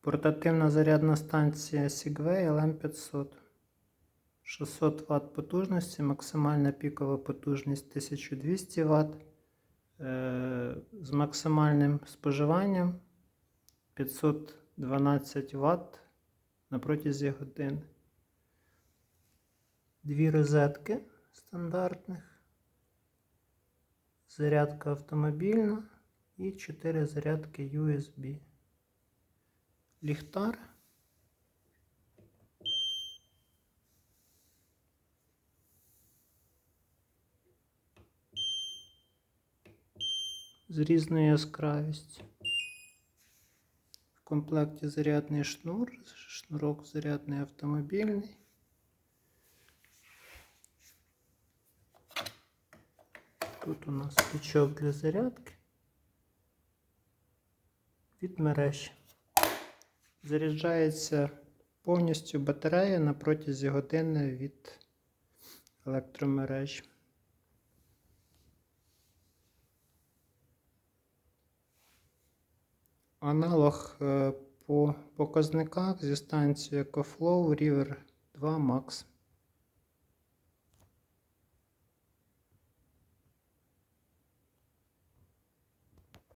Портативна зарядна станція Segway LM500. 600 Вт потужності, максимальна пікова потужність 1200 Вт. Е, з максимальним споживанням 512 Вт на протязі години. Дві розетки стандартних. Зарядка автомобільна і 4 зарядки USB. Ліхтар. З різною яскравістю. В комплекті зарядний шнур, шнурок зарядний автомобільний. Тут у нас пічок для зарядки від мережі. Заряджається повністю батарея на протязі години від електромереж. Аналог е, по показниках зі станції EcoFlow River 2 Max.